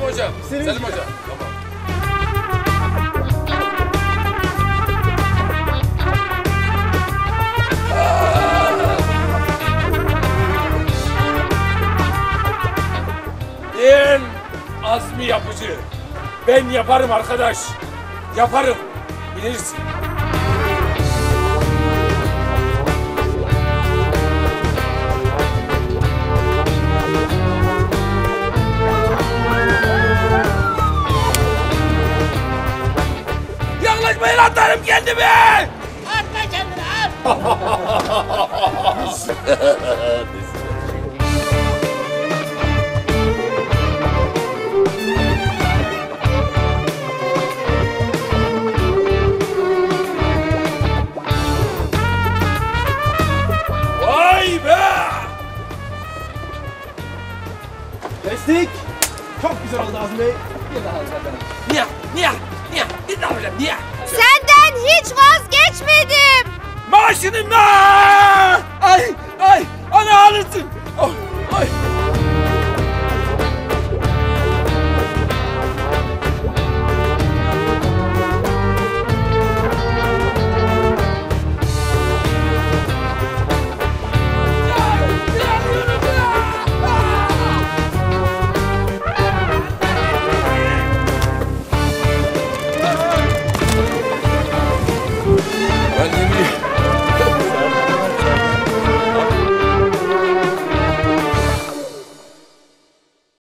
hocam. Selim Selim hocam. Tamam. Ben Azmi yapıcı. Ben yaparım arkadaş. Yaparım. Bilirsin. Yaklaşmayın atarım kendimi. Atma kendini at. Kestik. Çok güzel oldu Azmi Bey. Niye? Niye? Niye? Bir daha hocam niye? Maaşını mı? Ay ay ana alırsın. Oh, ay.